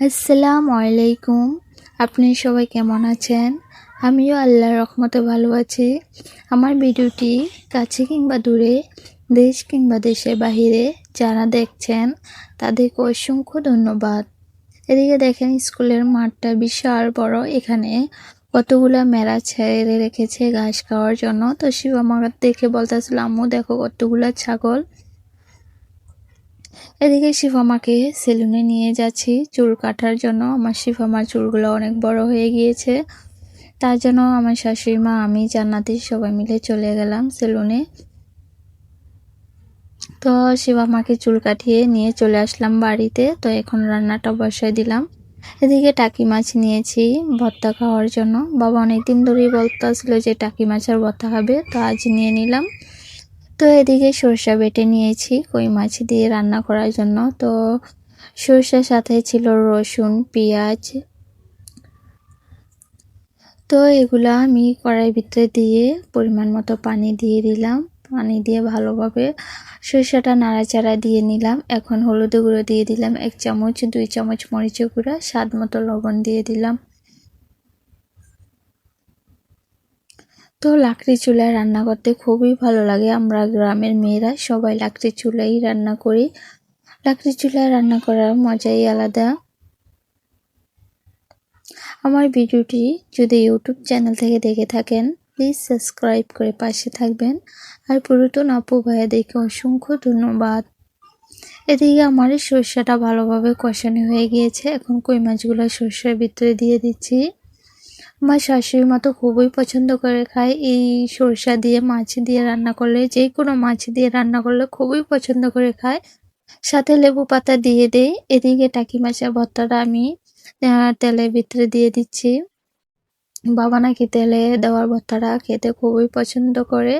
আসসালামু আলাইকুম। আপনি সবাই কেমন আছেন? আমিও আল্লাহর রহমতে ভালো আছি। আমার ভিডিওটি কাছে কিংবা দূরে, দেশ কিংবা দেশের বাহিরে যারা দেখছেন, তাদেরকে অসংখ্য ধন্যবাদ। এদিকে দেখেন, স্কুলের মাঠটা বিশাল বড়। এখানে কতগুলা মেলা ছেড়ে রেখেছে ঘাস খাওয়ার জন্য। তো শিব আমার দেখে বলতেছিল, আম্মু, দেখো কতগুলা ছাগল এদিকে শিফামাকে সেলুনে নিয়ে যাচ্ছি। চুল কাটার জন্য আমার শিফামার চুলগুলো অনেক বড় হয়ে গিয়েছে। তার জন্য আমার শাশুড়ি মা, আমি, জান্নাতি সবাই মিলে চলে গেলাম সেলুনে। তো শিবামাকে চুল কাটিয়ে নিয়ে চলে আসলাম বাড়িতে। তো এখন রান্নাটা বসাই দিলাম। এদিকে টাকি মাছ নিয়েছি ভর্তা খাওয়ার জন্য। বাবা অনেকদিন ধরেই বলতে আসলো যে টাকি মাছের ভর্তা খাবে, তো আজ নিয়ে নিলাম। তো এদিকে সরষা বেটে নিয়েছি, কই মাছ দিয়ে রান্না করার জন্য। তো সরষার সাথে ছিল রসুন, পেঁয়াজ। তো এগুলা আমি কড়াই ভিতরে দিয়ে পরিমাণ মতো পানি দিয়ে দিলাম। পানি দিয়ে ভালোভাবে সরষাটা নাড়াচাড়া দিয়ে নিলাম। এখন হলুদ গুঁড়ো দিয়ে দিলাম, এক চামচ, দুই চামচ মরিচের গুঁড়া, স্বাদ মতো লবণ দিয়ে দিলাম। তো লাকড়ি চুলায় রান্না করতে খুবই ভালো লাগে। আমরা গ্রামের মেয়েরা সবাই লাকড়ি চুলাই রান্না করি। লাকড়ি চুলায় রান্না করার মজাই আলাদা। আমার ভিডিওটি যদি ইউটিউব চ্যানেল থেকে দেখে থাকেন প্লিজ সাবস্ক্রাইব করে পাশে থাকবেন। আর পুরাতন আপু ভাইয়া দেখে অসংখ্য ধন্যবাদ। এদিকে আমার সর্ষাটা ভালোভাবে কষানো হয়ে গিয়েছে। এখন কই মাছগুলো সর্ষের ভিতরে দিয়ে দিচ্ছি। আমার শাশুড়ি মা তো খুবই পছন্দ করে খায়। এই সরষা দিয়ে, মাছ দিয়ে রান্না করলে, যে কোনো মাছ দিয়ে রান্না করলে খুবই পছন্দ করে খায়। সাথে লেবু পাতা দিয়ে দেয় এদিকে টাকি মাছের ভর্তাটা আমি তেলের ভিতরে দিয়ে দিচ্ছি। বাবা নাকি তেলে দেওয়ার ভর্তাটা খেতে খুবই পছন্দ করে।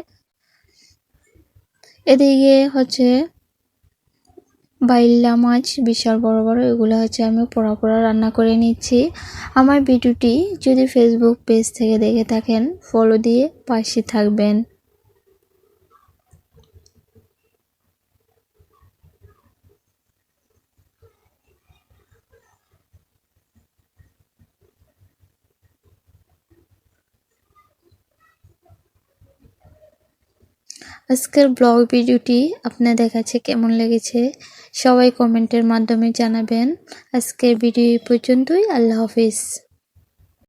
এদিকে হচ্ছে বাইল্লা মাছ, বিশাল বড় বড়, এগুলো হচ্ছে আমি পোড়া পোড়া রান্না করে নিচ্ছি। আমার ভিডিওটি যদি ফেসবুক পেজ থেকে দেখে থাকেন ফলো দিয়ে পাশে থাকবেন। আজকের ব্লগ ভিডিওটি আপনার দেখাচ্ছে কেমন লেগেছে সবাই কমেন্টের মাধ্যমে জানাবেন। আজকের ভিডিও পর্যন্তই, আল্লাহ হাফিজ।